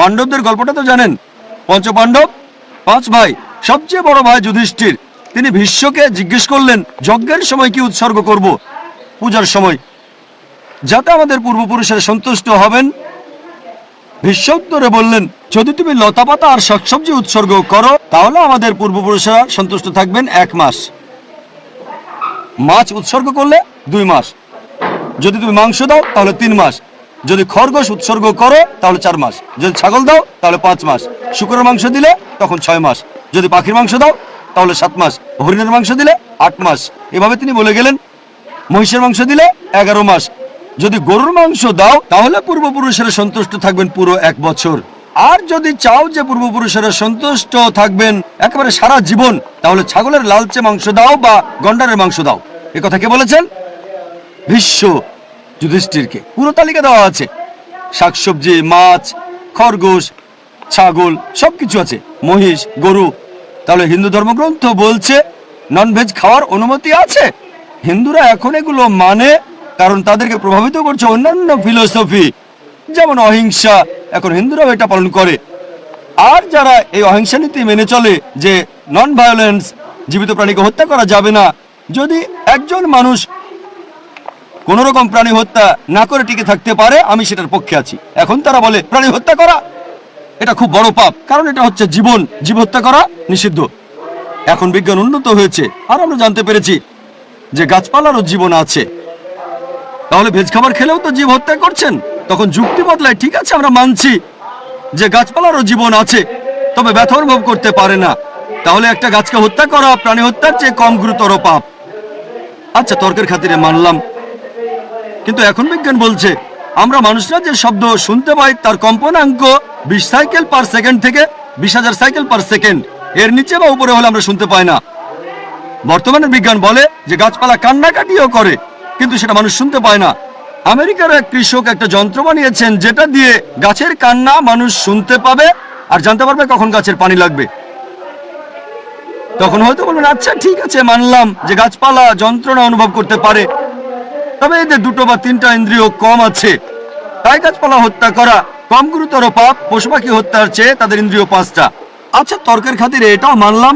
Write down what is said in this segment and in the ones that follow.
পাণ্ডবদের গল্পটা তো জানেন। পঞ্চপাণ্ডব, পাঁচ ভাই, সবচেয়ে বড় ভাই যুধিষ্ঠির, তিনি ভীষ্মকে জিজ্ঞেস করলেন, যজ্ঞের সময় কি উৎসর্গ করব? পূজার সময়, যাতে আমাদের পূর্বপুরুষেরা সন্তুষ্ট হবেন। ভীষ্ম উত্তরে বললেন, যদি তুমি লতাপাতা আর শাকসবজি উৎসর্গ করো, তাহলে আমাদের পূর্বপুরুষরা সন্তুষ্ট থাকবেন এক মাস। মাছ উৎসর্গ করলে দুই মাস। যদি তুমি মাংস দাও, তাহলে তিন মাস। যদি খরগোশ উৎসর্গ করো, তাহলে চার মাস। যদি ছাগল দাও, তাহলে পাঁচ মাস। শুকরের মাংস দিলে, তখন ছয় মাস। যদি পাখির মাংস দাও, তাহলে সাত মাস। হরিণের মাংস দিলে, আট মাস। এভাবে তিনি বলে গেলেন। মহিষের মাংস দিলে, এগারো মাস। যদি গরুর মাংস দাও, তাহলে পূর্বপুরুষেরা সন্তুষ্ট থাকবেন পুরো এক বছর। আর যদি চাও যে পূর্বপুরুষেরা সন্তুষ্ট থাকবেন একেবারে সারা জীবন, তাহলে ছাগলের লালচে মাংস দাও বা গন্ডারের মাংস দাও। এ কথা কে বলেছেন? ভীষ্ম যুধিষ্ঠিরকে। পুরো তালিকা দেওয়া আছে। শাকসবজি, মাছ, খরগোশ, ছাগল, সবকিছু আছে। মহিষ, গরু। তাহলে হিন্দু ধর্মগ্রন্থ বলছে ননভেজ খাওয়ার অনুমতি আছে? হিন্দুরা এখন এগুলো মানে কারণ তাদেরকে প্রভাবিত করছে অন্যান্য ফিলোসফি যেমন অহিংসা। এখন হিন্দুরাও এটা পালন করে। আর যারা এই অহিংসা নীতি মেনে চলে, যে নন ভায়োলেন্স জীবিত প্রাণীকে হত্যা করা যাবে না, যদি একজন মানুষ কোন রকম প্রাণী হত্যা না করে টিকে থাকতে পারে, আমি সেটার পক্ষে আছি। এখন তারা বলে, প্রাণী হত্যা করা, এটা খুব বড় পাপ। কারণ এটা হচ্ছে জীবন, জীব হত্যা করা নিষিদ্ধ। এখন বিজ্ঞান উন্নত হয়েছে, আর আমরা জানতে পেরেছি যে গাছপালারও জীবন আছে। তাহলে ভেজ খাবার খেলেও তো জীব হত্যা করছেন। তখন যুক্তি বদলায়, ঠিক আছে, আমরা মানছি যে গাছপালারও জীবন আছে, তবে ব্যথা অনুভব করতে পারে না। তাহলে একটা গাছকে হত্যা করা প্রাণী হত্যার চেয়ে কম গুরুতর পাপ। আচ্ছা তর্কের খাতিরে মানলাম। কিন্তু এখন বিজ্ঞান বলছে, আমরা মানুষরা যে শব্দ শুনতে পাই তার কম্পনাঙ্ক বিশ সাইকেল পার সেকেন্ড থেকে বিশ হাজার সাইকেল পার সেকেন্ড। এর নিচে বা উপরে হলে আমরা শুনতে পাই না। বর্তমানে বিজ্ঞান বলে যে গাছপালা কান্নাকাটিও করে, কিন্তু সেটা মানুষ শুনতে পায় না। আমেরিকার এক কৃষক একটা যন্ত্র বানিয়েছেন যেটা দিয়ে গাছের কান্না মানুষ শুনতে পাবে আর জানতে পারবে কখন গাছের পানি লাগবে। তখন হয়তো বলবেন আচ্ছা ঠিক আছে, মানলাম যে গাছপালা যন্ত্রণা অনুভব করতে পারে। তবে এদের দুটো বা তিনটা ইন্দ্রিয় কম আছে। তাই গাছপালা হত্যা করা, কম গুরুতর পাপ, পশু পাখি হত্যার চেয়ে তাদের ইন্দ্রিয় পাঁচটা। আচ্ছা তর্কের খাতিরে এটাও মানলাম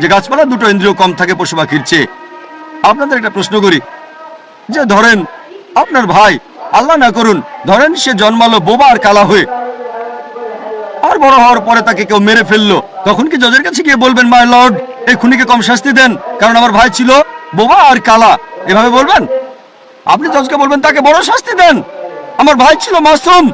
যে গাছপালা দুটো ইন্দ্রিয় কম থাকে পশু পাখির চেয়ে। আপনাদের একটা প্রশ্ন করি। যে ধরেন, আপনার ভাই, আল্লাহ না করুন, ধরেন সে জন্মালো বোবা আর কালা হয়ে। আর বড় হওয়ার পরে তাকে কেউ মেরে ফেলল, তখন কি জজের কাছে গিয়ে বলবেন মাই লর্ড এই খুনিকে কম শাস্তি দেন, কারণ আমার ভাই ছিল বোবা আর কালা। এভাবে বলবেন? আপনি জজকে বলবেন তাকে বড় শাস্তি দেন। আমার ভাই ছিল মাসুম